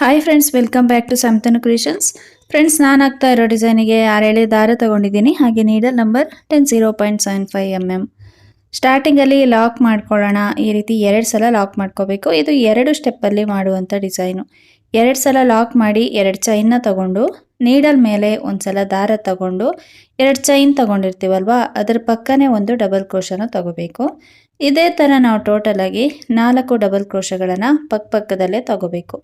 Hi friends welcome back to Samatanu creations friends ನಾನು ಆಗ್ತಾ ಇರೋ ಡಿಸೈನಿಗೆ ಆರೇಳೆ ದಾರ ತಗೊಂಡಿದ್ದೀನಿ. ಹಾಗೆ needle number ten zero point seven five M M ಸ್ಟಾರ್ಟಿಂಗಲ್ಲಿ ಲಾಕ್ ಮಾಡ್ಕೊಳ್ಳೋಣ. ಈ ರೀತಿ ಎರಡು ಸಲ ಲಾಕ್ ಮಾಡ್ಕೋಬೇಕು. ಇದು ಎರಡು ಸ್ಟೆಪ್ಪಲ್ಲಿ ಮಾಡುವಂಥ ಡಿಸೈನು ಎರಡು ಸಲ ಲಾಕ್ ಮಾಡಿ ಎರಡು ಚೈನ್ನ ತಗೊಂಡು ನೀಡಲ್ ಮೇಲೆ ಒಂದು ಸಲ ದಾರ ತಗೊಂಡು, ಎರಡು ಚೈನ್ ತಗೊಂಡಿರ್ತೀವಲ್ವಾ, ಅದರ ಪಕ್ಕನೇ ಒಂದು ಡಬಲ್ ಕ್ರೋಶನ ತಗೋಬೇಕು. ಇದೇ ಥರ ನಾವು ಟೋಟಲಾಗಿ ನಾಲ್ಕು ಡಬಲ್ ಕ್ರೋಶಗಳನ್ನು ಪಕ್ಕ ಪಕ್ಕದಲ್ಲೇ ತಗೋಬೇಕು.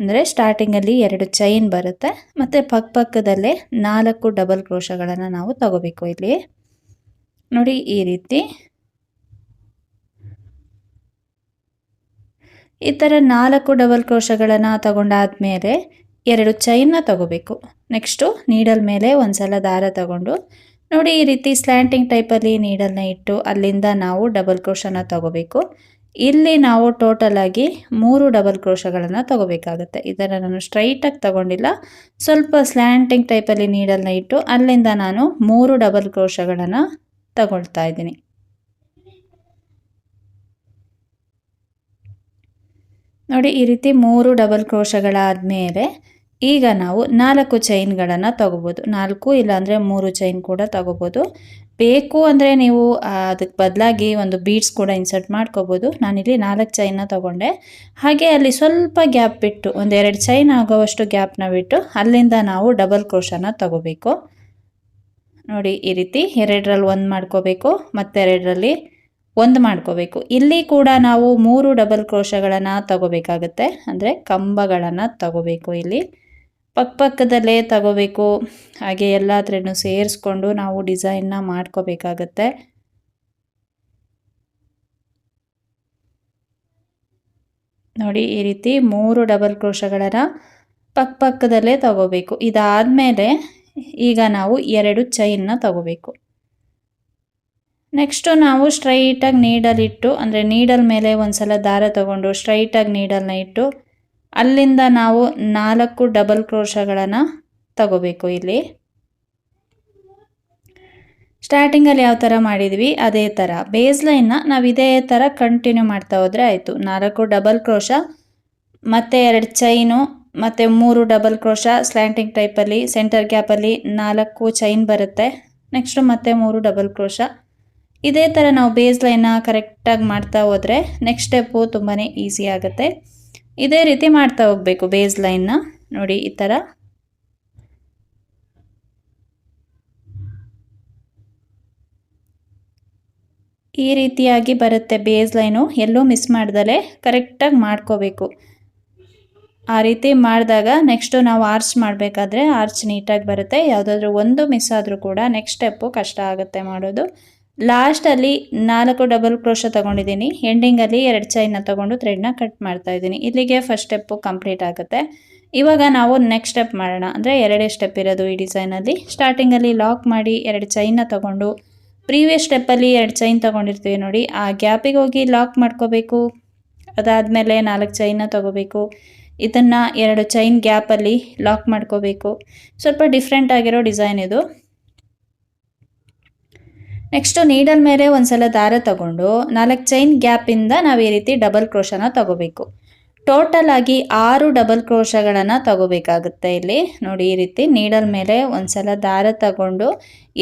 ಅಂದರೆ ಸ್ಟಾರ್ಟಿಂಗಲ್ಲಿ ಎರಡು ಚೈನ್ ಬರುತ್ತೆ. ಮತ್ತು ಪಕ್ಕ ಪಕ್ಕದಲ್ಲೇ ನಾಲ್ಕು ಡಬಲ್ ಕ್ರೋಶಗಳನ್ನು ನಾವು ತಗೋಬೇಕು ಇಲ್ಲಿ. ನೋಡಿ ಈ ರೀತಿ. ಈ ಥರ ನಾಲ್ಕು ಡಬಲ್ ಕ್ರೋಶಗಳನ್ನು ತಗೊಂಡಾದ್ಮೇಲೆ ಎರಡು ಚೈನ್ನ ತಗೋಬೇಕು. ನೆಕ್ಸ್ಟು ನೀಡಲ್ ಮೇಲೆ ಒಂದ್ಸಲ ದಾರ ತಗೊಂಡು. ನೋಡಿ ಈ ರೀತಿ ಸ್ಲ್ಯಾಂಟಿಂಗ್ ಟೈಪಲ್ಲಿ ನೀಡಲ್ನ ಇಟ್ಟು ಅಲ್ಲಿಂದ ನಾವು ಡಬಲ್ ಕ್ರೋಶನ ತಗೋಬೇಕು. ಇಲ್ಲಿ ನಾವು ಟೋಟಲ್ ಆಗಿ ಮೂರು ಡಬಲ್ ಕ್ರೋಶಗಳನ್ನು ತಗೋಬೇಕಾಗುತ್ತೆ. ಇದನ್ನು ನಾನು ಸ್ಟ್ರೈಟಾಗಿ ತಗೊಂಡಿಲ್ಲ. ಸ್ವಲ್ಪ ಸ್ಲ್ಯಾಂಟಿಂಗ್ ಟೈಪಲ್ಲಿ ನೀಡಲ್ನ ಇಟ್ಟು ಅಲ್ಲಿಂದ ನಾನು ಮೂರು ಡಬಲ್ ಕ್ರೋಶಗಳನ್ನು ತಗೊಳ್ತಾ ಇದ್ದೀನಿ. ನೋಡಿ ಈ ರೀತಿ ಮೂರು ಡಬಲ್ ಕ್ರೋಶಗಳಾದಮೇಲೆ ಈಗ ನಾವು ನಾಲ್ಕು ಚೈನ್ಗಳನ್ನು ತಗೋಬೋದು. ನಾಲ್ಕು ಇಲ್ಲಾಂದರೆ ಮೂರು ಚೈನ್ ಕೂಡ ತಗೋಬೋದು. ಬೇಕು ಅಂದರೆ ನೀವು ಅದಕ್ಕೆ ಬದಲಾಗಿ ಒಂದು ಬೀಡ್ಸ್ ಕೂಡ ಇನ್ಸರ್ಟ್ ಮಾಡ್ಕೋಬೋದು. ನಾನಿಲ್ಲಿ ನಾಲ್ಕು ಚೈನ್ನ ತೊಗೊಂಡೆ. ಹಾಗೆ ಅಲ್ಲಿ ಸ್ವಲ್ಪ ಗ್ಯಾಪ್ ಬಿಟ್ಟು ಒಂದೆರಡು ಚೈನ್ ಆಗೋವಷ್ಟು ಗ್ಯಾಪ್ನ ಬಿಟ್ಟು, ಅಲ್ಲಿಂದ ನಾವು ಡಬಲ್ ಕ್ರೋಶನ ತಗೋಬೇಕು. ನೋಡಿ, ಈ ರೀತಿ ಎರಡರಲ್ಲಿ ಒಂದು ಮಾಡ್ಕೋಬೇಕು, ಮತ್ತೆರಡರಲ್ಲಿ ಒಂದು ಮಾಡ್ಕೋಬೇಕು. ಇಲ್ಲಿ ಕೂಡ ನಾವು ಮೂರು ಡಬಲ್ ಕ್ರೋಶಗಳನ್ನು ತಗೋಬೇಕಾಗತ್ತೆ. ಅಂದರೆ ಕಂಬಗಳನ್ನು ತಗೋಬೇಕು ಇಲ್ಲಿ. ಪಕ್ಕದಲ್ಲೇ ತಗೋಬೇಕು. ಹಾಗೆ ಎಲ್ಲಾದ್ರೂ ಸೇರಿಸ್ಕೊಂಡು ನಾವು ಡಿಸೈನ್ನ ಮಾಡ್ಕೋಬೇಕಾಗತ್ತೆ. ನೋಡಿ, ಈ ರೀತಿ ಮೂರು ಡಬಲ್ ಕ್ರೋಶಗಳನ್ನು ಪಕ್ಕಪಕ್ಕದಲ್ಲೇ ತಗೋಬೇಕು ತಗೋಬೇಕು. ಇದಾದಮೇಲೆ ಈಗ ನಾವು ಎರಡು ಚೈನ್ನ ತಗೋಬೇಕು. ನೆಕ್ಸ್ಟು ನಾವು ಸ್ಟ್ರೈಟಾಗಿ ನೀಡಲಿಟ್ಟು, ಅಂದರೆ ನೀಡಲ್ ಮೇಲೆ ಒಂದು ಸಲ ದಾರ ತಗೊಂಡು ಸ್ಟ್ರೈಟಾಗಿ ನೀಡಲ್ನ ಇಟ್ಟು ಅಲ್ಲಿಂದ ನಾವು ನಾಲ್ಕು ಡಬಲ್ ಕ್ರೋಶಗಳನ್ನು ತಗೋಬೇಕು ಇಲ್ಲಿ. ಸ್ಟಾರ್ಟಿಂಗಲ್ಲಿ ಯಾವ ಥರ ಮಾಡಿದ್ವಿ? ಅದೇ ಥರ ಬೇಸ್ ಲೈನ್ನ ನಾವು ಇದೇ ಥರ ಕಂಟಿನ್ಯೂ ಮಾಡ್ತಾ ಹೋದರೆ ಆಯಿತು. ನಾಲ್ಕು ಡಬಲ್ ಕ್ರೋಶ, ಮತ್ತು ಎರಡು ಚೈನು ಮತ್ತು ಮೂರು ಡಬಲ್ ಕ್ರೋಶ ಸ್ಲ್ಯಾಂಟಿಂಗ್ ಟೈಪಲ್ಲಿ ಸೆಂಟರ್ ಗ್ಯಾಪಲ್ಲಿ ನಾಲ್ಕು ಚೈನ್ ಬರುತ್ತೆ. ನೆಕ್ಸ್ಟು ಮತ್ತೆ ಮೂರು ಡಬಲ್ ಕ್ರೋಶ. ಇದೇ ಥರ ನಾವು ಬೇಸ್ ಲೈನ್ನ ಕರೆಕ್ಟಾಗಿ ಮಾಡ್ತಾ ಹೋದರೆ ನೆಕ್ಸ್ಟ್ ಸ್ಟೆಪ್ಪು ತುಂಬಾ ಈಸಿ ಆಗುತ್ತೆ. ಇದೇ ರೀತಿ ಮಾಡ್ತಾ ಹೋಗಬೇಕು ಬೇಸ್ ಲೈನ್ನ ನೋಡಿ, ಈ ಥರ ಈ ರೀತಿಯಾಗಿ ಬರುತ್ತೆ ಬೇಸ್ ಲೈನು ಎಲ್ಲೂ ಮಿಸ್ ಮಾಡ್ದಲೆ ಕರೆಕ್ಟಾಗಿ ಮಾಡ್ಕೋಬೇಕು. ಆ ರೀತಿ ಮಾಡಿದಾಗ ನೆಕ್ಸ್ಟು ನಾವು ಆರ್ಚ್ ಮಾಡಬೇಕಾದ್ರೆ ಆರ್ಚ್ ನೀಟಾಗಿ ಬರುತ್ತೆ. ಯಾವುದಾದ್ರೂ ಒಂದು ಮಿಸ್ ಆದರೂ ಕೂಡ ನೆಕ್ಸ್ಟ್ ಸ್ಟೆಪ್ಪು ಕಷ್ಟ ಆಗುತ್ತೆ ಮಾಡೋದು. ಲಾಸ್ಟಲ್ಲಿ ನಾಲ್ಕು ಡಬಲ್ ಕ್ರೋಶ ತೊಗೊಂಡಿದ್ದೀನಿ. ಎಂಡಿಂಗಲ್ಲಿ ಎರಡು ಚೈನ್ನ ತೊಗೊಂಡು ಥ್ರೆಡ್ನ ಕಟ್ ಮಾಡ್ತಾ ಇದ್ದೀನಿ. ಇಲ್ಲಿಗೆ ಫಸ್ಟ್ ಸ್ಟೆಪ್ಪು ಕಂಪ್ಲೀಟ್ ಆಗುತ್ತೆ. ಇವಾಗ ನಾವು ನೆಕ್ಸ್ಟ್ ಸ್ಟೆಪ್ ಮಾಡೋಣ. ಅಂದರೆ ಎರಡೇ ಸ್ಟೆಪ್ ಇರೋದು ಈ ಡಿಸೈನಲ್ಲಿ ಸ್ಟಾರ್ಟಿಂಗಲ್ಲಿ ಲಾಕ್ ಮಾಡಿ ಎರಡು ಚೈನ್ನ ತೊಗೊಂಡು ಪ್ರೀವಿಯಸ್ ಸ್ಟೆಪ್ಪಲ್ಲಿ ಎರಡು ಚೈನ್ ತೊಗೊಂಡಿರ್ತೀವಿ ನೋಡಿ. ಆ ಗ್ಯಾಪಿಗೆ ಹೋಗಿ ಲಾಕ್ ಮಾಡ್ಕೋಬೇಕು. ಅದಾದಮೇಲೆ ನಾಲ್ಕು ಚೈನ್ನ ತೊಗೋಬೇಕು. ಇದನ್ನು ಎರಡು ಚೈನ್ ಗ್ಯಾಪಲ್ಲಿ ಲಾಕ್ ಮಾಡ್ಕೋಬೇಕು. ಸ್ವಲ್ಪ ಡಿಫ್ರೆಂಟ್ ಆಗಿರೋ ಡಿಸೈನ್ ಇದು. ನೆಕ್ಸ್ಟು ನೀಡಲ್ ಮೇಲೆ ಒಂದ್ಸಲ ದಾರ ತಗೊಂಡು ನಾಲ್ಕು ಚೈನ್ ಗ್ಯಾಪಿಂದ ನಾವು ಈ ರೀತಿ ಡಬಲ್ ಕ್ರೋಶನ ತಗೋಬೇಕು. ಟೋಟಲ್ ಆಗಿ ಆರು ಡಬಲ್ ಕ್ರೋಶಗಳನ್ನು ತಗೋಬೇಕಾಗುತ್ತೆ ಇಲ್ಲಿ. ನೋಡಿ, ಈ ರೀತಿ ನೀಡಲ್ ಮೇಲೆ ಒಂದ್ಸಲ ದಾರ ತಗೊಂಡು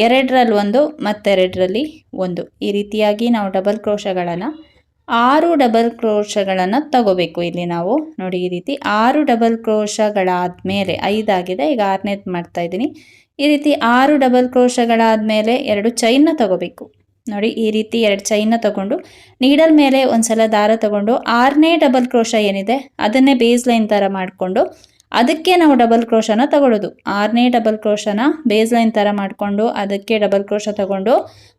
ಎರಡರಲ್ಲಿ ಒಂದು, ಮತ್ತೆರಡರಲ್ಲಿ ಒಂದು. ಈ ರೀತಿಯಾಗಿ ನಾವು ಡಬಲ್ ಕ್ರೋಶಗಳನ್ನು ಆರು ಡಬಲ್ ಕ್ರೋಶಗಳನ್ನು ತಗೋಬೇಕು ಇಲ್ಲಿ ನಾವು. ನೋಡಿ, ಈ ರೀತಿ ಆರು ಡಬಲ್ ಕ್ರೋಶಗಳಾದ ಮೇಲೆ ಐದಾಗಿದೆ. ಈಗ ಆರನೇದು ಮಾಡ್ತಾ ಇದ್ದೀನಿ. ಈ ರೀತಿ ಆರು ಡಬಲ್ ಕ್ರೋಶಗಳಾದಮೇಲೆ ಎರಡು ಚೈನ್ನ ತಗೋಬೇಕು. ನೋಡಿ, ಈ ರೀತಿ ಎರಡು ಚೈನ್ನ ತಗೊಂಡು ನೀಡಲ್ ಮೇಲೆ ಒಂದ್ಸಲ ದಾರ ತಗೊಂಡು, ಆರನೇ ಡಬಲ್ ಕ್ರೋಶ ಏನಿದೆ, ಅದನ್ನೇ ಬೇಸ್ ಲೈನ್ ಥರ ಮಾಡಿಕೊಂಡು, ಅದಕ್ಕೆ ನಾವು ಡಬಲ್ ಕ್ರೋಶನ ತಗೊಳ್ಳೋದು ಆರನೇ ಡಬಲ್ ಕ್ರೋಶನ ಬೇಸ್ ಲೈನ್ ಥರ ಮಾಡಿಕೊಂಡು, ಅದಕ್ಕೆ ಡಬಲ್ ಕ್ರೋಶ ತಗೊಂಡು,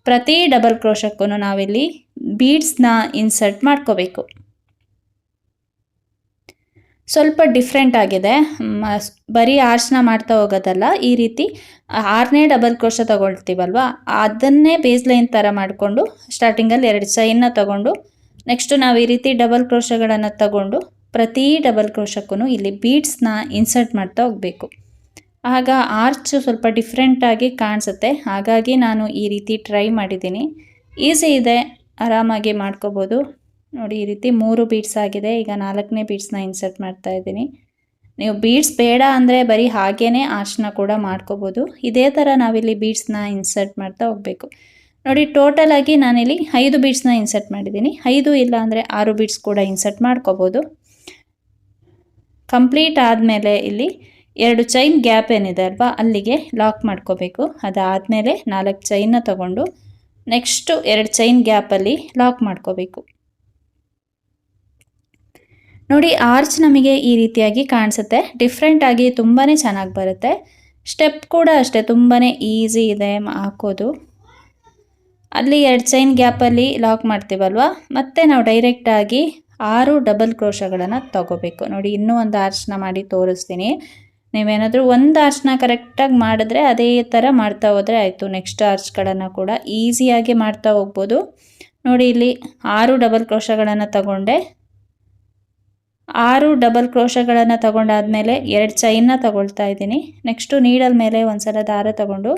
ಪ್ರತಿ ಡಬಲ್ ಕ್ರೋಶಕ್ಕೂ ನಾವಿಲ್ಲಿ ಬೀಡ್ಸ್ನ ಇನ್ಸರ್ಟ್ ಮಾಡ್ಕೋಬೇಕು. ಸ್ವಲ್ಪ ಡಿಫ್ರೆಂಟ್ ಆಗಿದೆ. ಬರೀ ಆರ್ಚ್ನ ಮಾಡ್ತಾ ಹೋಗೋದಲ್ಲ, ಈ ರೀತಿ ಆರನೇ ಡಬಲ್ ಕ್ರೋಶ ತಗೊಳ್ತೀವಲ್ವ? ಅದನ್ನೇ ಬೇಸ್ ಲೈನ್ ಥರ ಮಾಡಿಕೊಂಡು ಸ್ಟಾರ್ಟಿಂಗಲ್ಲಿ ಎರಡು ಚೈನ್ನ ತಗೊಂಡು ನೆಕ್ಸ್ಟು ನಾವು ಈ ರೀತಿ ಡಬಲ್ ಕ್ರೋಶಗಳನ್ನು ತಗೊಂಡು, ಪ್ರತಿ ಡಬಲ್ ಕ್ರೋಶಕ್ಕೂ ಇಲ್ಲಿ ಬೀಡ್ಸ್ನ ಇನ್ಸರ್ಟ್ ಮಾಡ್ತಾ ಹೋಗಬೇಕು. ಆಗ ಆರ್ಚ್ ಸ್ವಲ್ಪ ಡಿಫ್ರೆಂಟಾಗಿ ಕಾಣಿಸುತ್ತೆ. ಹಾಗಾಗಿ ನಾನು ಈ ರೀತಿ ಟ್ರೈ ಮಾಡಿದ್ದೀನಿ. ಈಸಿ ಇದೆ. ಆರಾಮಾಗಿ ಮಾಡ್ಕೋಬೋದು. ನೋಡಿ, ಈ ರೀತಿ ಮೂರು ಬೀಡ್ಸ್ ಆಗಿದೆ. ಈಗ ನಾಲ್ಕನೇ ಬೀಡ್ಸ್ನ ಇನ್ಸರ್ಟ್ ಮಾಡ್ತಾ ಇದ್ದೀನಿ. ನೀವು ಬೀಡ್ಸ್ ಬೇಡ ಅಂದರೆ ಬರೀ ಹಾಗೇ ಆರ್ಚ್ನ ಕೂಡ ಮಾಡ್ಕೋಬೋದು. ಇದೇ ಥರ ನಾವಿಲ್ಲಿ ಬೀಡ್ಸ್ನ ಇನ್ಸರ್ಟ್ ಮಾಡ್ತಾ ಹೋಗಬೇಕು. ನೋಡಿ ಟೋಟಲ್ ಆಗಿ ನಾನಿಲ್ಲಿ ಐದು ಬೀಡ್ಸ್ನ ಇನ್ಸರ್ಟ್ ಮಾಡಿದ್ದೀನಿ. ಐದು ಇಲ್ಲ ಅಂದರೆ ಆರು ಬೀಡ್ಸ್ ಕೂಡ ಇನ್ಸರ್ಟ್ ಮಾಡ್ಕೋಬೋದು. ಕಂಪ್ಲೀಟ್ ಆದಮೇಲೆ ಇಲ್ಲಿ ಎರಡು ಚೈನ್ ಗ್ಯಾಪ್ ಏನಿದೆ ಅಲ್ವಾ, ಅಲ್ಲಿಗೆ ಲಾಕ್ ಮಾಡ್ಕೋಬೇಕು. ಅದಾದಮೇಲೆ ನಾಲ್ಕು ಚೈನ್ನ ತಗೊಂಡು ನೆಕ್ಸ್ಟು ಎರಡು ಚೈನ್ ಗ್ಯಾಪಲ್ಲಿ ಲಾಕ್ ಮಾಡ್ಕೋಬೇಕು. ನೋಡಿ ಆರ್ಚ್ ನಮಗೆ ಈ ರೀತಿಯಾಗಿ ಕಾಣಿಸುತ್ತೆ. ಡಿಫ್ರೆಂಟ್ ಆಗಿ ತುಂಬಾ ಚೆನ್ನಾಗಿ ಬರುತ್ತೆ. ಸ್ಟೆಪ್ ಕೂಡ ಅಷ್ಟೇ ತುಂಬಾ ಈಸಿ ಇದೆ ಹಾಕೋದು. ಅಲ್ಲಿ ಎರಡು ಚೈನ್ ಗ್ಯಾಪಲ್ಲಿ ಲಾಕ್ ಮಾಡ್ತೀವಲ್ವ? ಮತ್ತೆ ನಾವು ಡೈರೆಕ್ಟಾಗಿ ಆರು ಡಬಲ್ ಕ್ರೋಶಗಳನ್ನು ತಗೋಬೇಕು. ನೋಡಿ, ಇನ್ನೂ ಒಂದು ಆರ್ಚ್ನ ಮಾಡಿ ತೋರಿಸ್ತೀನಿ. ನೀವೇನಾದರೂ ಒಂದು ಆರ್ಚ್ನ ಕರೆಕ್ಟಾಗಿ ಮಾಡಿದ್ರೆ ಅದೇ ಥರ ಮಾಡ್ತಾ ಹೋದರೆ ಆಯಿತು. ನೆಕ್ಸ್ಟ್ ಆರ್ಚ್ಗಳನ್ನು ಕೂಡ ಈಸಿಯಾಗಿ ಮಾಡ್ತಾ ಹೋಗ್ಬೋದು. ನೋಡಿ, ಇಲ್ಲಿ ಆರು ಡಬಲ್ ಕ್ರೋಶಗಳನ್ನು ತಗೊಂಡೆ. ಆರು ಡಬಲ್ ಕ್ರೋಶಗಳನ್ನು ತಗೊಂಡಾದಮೇಲೆ ಎರಡು ಚೈನ್ನ ತಗೊಳ್ತಾ ಇದ್ದೀನಿ. ನೆಕ್ಸ್ಟು ನೀಡಲ್ ಮೇಲೆ ಒಂದು ಸಲ ದಾರ ತಗೊಂಡು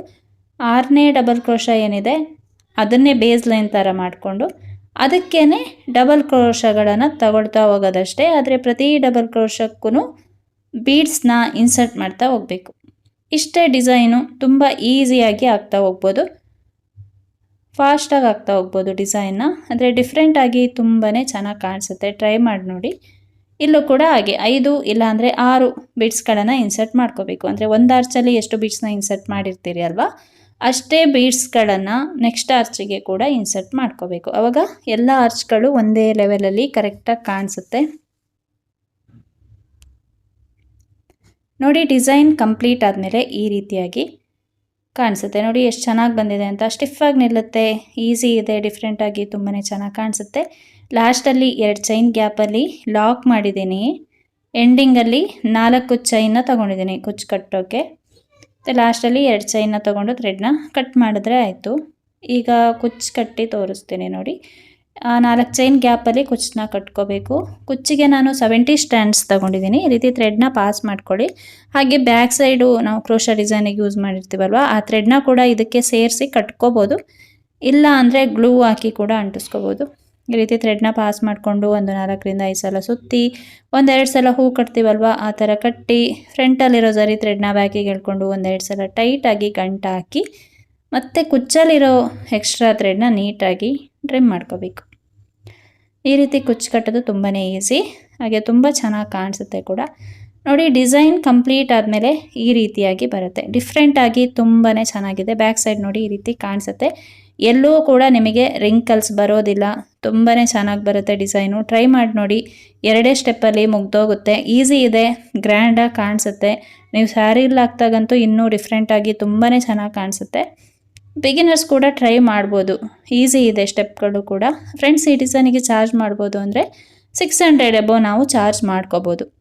ಆರನೇ ಡಬಲ್ ಕ್ರೋಶ ಏನಿದೆ ಅದನ್ನೇ ಬೇಸ್ ಲೈನ್ ಥರ ಮಾಡಿಕೊಂಡು ಅದಕ್ಕೇ ಡಬಲ್ ಕ್ರೋಶಗಳನ್ನು ತಗೊಳ್ತಾ ಹೋಗೋದಷ್ಟೇ. ಆದರೆ ಪ್ರತಿ ಡಬಲ್ ಕ್ರೋಶಕ್ಕೂ ಬೀಡ್ಸ್ನ ಇನ್ಸರ್ಟ್ ಮಾಡ್ತಾ ಹೋಗಬೇಕು. ಇಷ್ಟೇ ಡಿಸೈನು ತುಂಬ ಈಸಿಯಾಗಿ ಆಗ್ತಾ ಹೋಗ್ಬೋದು. ಫಾಸ್ಟಾಗಿ ಆಗ್ತಾ ಹೋಗ್ಬೋದು ಡಿಸೈನ್ನ. ಅಂದರೆ ಡಿಫ್ರೆಂಟಾಗಿ ತುಂಬಾ ಚೆನ್ನಾಗಿ ಕಾಣಿಸುತ್ತೆ. ಟ್ರೈ ಮಾಡಿ ನೋಡಿ. ಇಲ್ಲೂ ಕೂಡ ಹಾಗೆ ಐದು ಇಲ್ಲಾಂದರೆ ಆರು ಬೀಡ್ಸ್ಗಳನ್ನು ಇನ್ಸರ್ಟ್ ಮಾಡ್ಕೋಬೇಕು. ಅಂದರೆ ಒಂದು ಆರ್ಚಲ್ಲಿ ಎಷ್ಟು ಬೀಡ್ಸ್ನ ಇನ್ಸರ್ಟ್ ಮಾಡಿರ್ತೀರಿ ಅಲ್ವಾ? ಅಷ್ಟೇ ಬೀಡ್ಸ್ಗಳನ್ನು ನೆಕ್ಸ್ಟ್ ಆರ್ಚಿಗೆ ಕೂಡ ಇನ್ಸರ್ಟ್ ಮಾಡ್ಕೋಬೇಕು. ಅವಾಗ ಎಲ್ಲ ಆರ್ಚ್ಗಳು ಒಂದೇ ಲೆವೆಲಲ್ಲಿ ಕರೆಕ್ಟಾಗಿ ಕಾಣಿಸುತ್ತೆ. ನೋಡಿ ಡಿಸೈನ್ ಕಂಪ್ಲೀಟ್ ಆದಮೇಲೆ ಈ ರೀತಿಯಾಗಿ ಕಾಣಿಸುತ್ತೆ. ನೋಡಿ ಎಷ್ಟು ಚೆನ್ನಾಗಿ ಬಂದಿದೆ ಅಂತ. ಸ್ಟಿಫಾಗಿ ನಿಲ್ಲುತ್ತೆ ಈಸಿ ಇದೆ ಡಿಫ್ರೆಂಟಾಗಿ ತುಂಬಾ ಚೆನ್ನಾಗಿ ಕಾಣಿಸುತ್ತೆ. ಲಾಸ್ಟಲ್ಲಿ ಎರಡು ಚೈನ್ ಗ್ಯಾಪಲ್ಲಿ ಲಾಕ್ ಮಾಡಿದ್ದೀನಿ. ಎಂಡಿಂಗಲ್ಲಿ ನಾಲ್ಕು ಚೈನ್ನ ತೊಗೊಂಡಿದ್ದೀನಿ ಕುಚ್ಚು ಕಟ್ಟೋಕ್ಕೆ ಮತ್ತು ಲಾಸ್ಟಲ್ಲಿ ಎರಡು ಚೈನ್ನ ತೊಗೊಂಡು ಥ್ರೆಡ್ನ ಕಟ್ ಮಾಡಿದ್ರೆ ಆಯಿತು. ಈಗ ಕುಚ್ಚು ಕಟ್ಟಿ ತೋರಿಸ್ತೀನಿ ನೋಡಿ. ನಾಲ್ಕು ಚೈನ್ ಗ್ಯಾಪಲ್ಲಿ ಕುಚ್ಚನ್ನ ಕಟ್ಕೋಬೇಕು. ಕುಚ್ಚಿಗೆ ನಾನು ಸೆವೆಂಟಿ ಸ್ಟ್ಯಾಂಡ್ಸ್ ತೊಗೊಂಡಿದ್ದೀನಿ. ಈ ರೀತಿ ಥ್ರೆಡ್ನ ಪಾಸ್ ಮಾಡ್ಕೊಳ್ಳಿ. ಹಾಗೆ ಬ್ಯಾಕ್ ಸೈಡು ನಾವು ಕ್ರೋಶ ಡಿಸೈನಿಗೆ ಯೂಸ್ ಮಾಡಿರ್ತೀವಲ್ವ, ಆ ಥ್ರೆಡ್ನ ಕೂಡ ಇದಕ್ಕೆ ಸೇರಿಸಿ ಕಟ್ಕೋಬೋದು. ಇಲ್ಲ ಅಂದರೆ ಗ್ಲೂ ಹಾಕಿ ಕೂಡ ಅಂಟಿಸ್ಕೋಬೋದು. ಈ ರೀತಿ ಥ್ರೆಡ್ನ ಪಾಸ್ ಮಾಡಿಕೊಂಡು ಒಂದು ನಾಲ್ಕರಿಂದ ಐದು ಸಲ ಸುತ್ತಿ, ಒಂದೆರಡು ಸಲ ಹೂ ಕಟ್ತೀವಲ್ವ, ಆ ಥರ ಕಟ್ಟಿ ಫ್ರಂಟಲ್ಲಿರೋ ಸರಿ ಥ್ರೆಡ್ನ ಬ್ಯಾಕಿಗೆ ಹೇಳ್ಕೊಂಡು ಒಂದೆರಡು ಸಲ ಟೈಟಾಗಿ ಗಂಟು ಹಾಕಿ, ಮತ್ತು ಕುಚ್ಚಲ್ಲಿರೋ ಎಕ್ಸ್ಟ್ರಾ ಥ್ರೆಡ್ನ ನೀಟಾಗಿ ಟ್ರಿಮ್ ಮಾಡ್ಕೋಬೇಕು. ಈ ರೀತಿ ಕುಚ್ಚು ಕಟ್ಟೋದು ತುಂಬಾ ಈಸಿ ಹಾಗೆ ತುಂಬ ಚೆನ್ನಾಗಿ ಕಾಣಿಸುತ್ತೆ ಕೂಡ. ನೋಡಿ ಡಿಸೈನ್ ಕಂಪ್ಲೀಟ್ ಆದಮೇಲೆ ಈ ರೀತಿಯಾಗಿ ಬರುತ್ತೆ. ಡಿಫ್ರೆಂಟಾಗಿ ತುಂಬಾ ಚೆನ್ನಾಗಿದೆ. ಬ್ಯಾಕ್ ಸೈಡ್ ನೋಡಿ ಈ ರೀತಿ ಕಾಣಿಸುತ್ತೆ. ಎಲ್ಲೂ ಕೂಡ ನಿಮಗೆ ರಿಂಕಲ್ಸ್ ಬರೋದಿಲ್ಲ. ತುಂಬಾ ಚೆನ್ನಾಗಿ ಬರುತ್ತೆ ಡಿಸೈನು. ಟ್ರೈ ಮಾಡಿ ನೋಡಿ. ಎರಡೇ ಸ್ಟೆಪ್ಪಲ್ಲಿ ಮುಗ್ದೋಗುತ್ತೆ. ಈಸಿ ಇದೆ. ಗ್ರ್ಯಾಂಡಾಗಿ ಕಾಣಿಸುತ್ತೆ. ನೀವು ಸ್ಯಾರಿಲಿ ಹಾಕ್ದಾಗಂತೂ ಇನ್ನೂ ಡಿಫ್ರೆಂಟಾಗಿ ತುಂಬಾ ಚೆನ್ನಾಗಿ ಕಾಣಿಸುತ್ತೆ. ಬಿಗಿನರ್ಸ್ ಕೂಡ ಟ್ರೈ ಮಾಡ್ಬೋದು. ಈಸಿ ಇದೆ ಸ್ಟೆಪ್ಗಳು ಕೂಡ. ಫ್ರೆಂಡ್ಸ್ ಈ ಡಿಸೈನಿಗೆ ಚಾರ್ಜ್ ಮಾಡ್ಬೋದು ಅಂದರೆ ಸಿಕ್ಸ್ ಹಂಡ್ರೆಡ್ ಎಬೋ ನಾವು ಚಾರ್ಜ್ ಮಾಡ್ಕೋಬೋದು.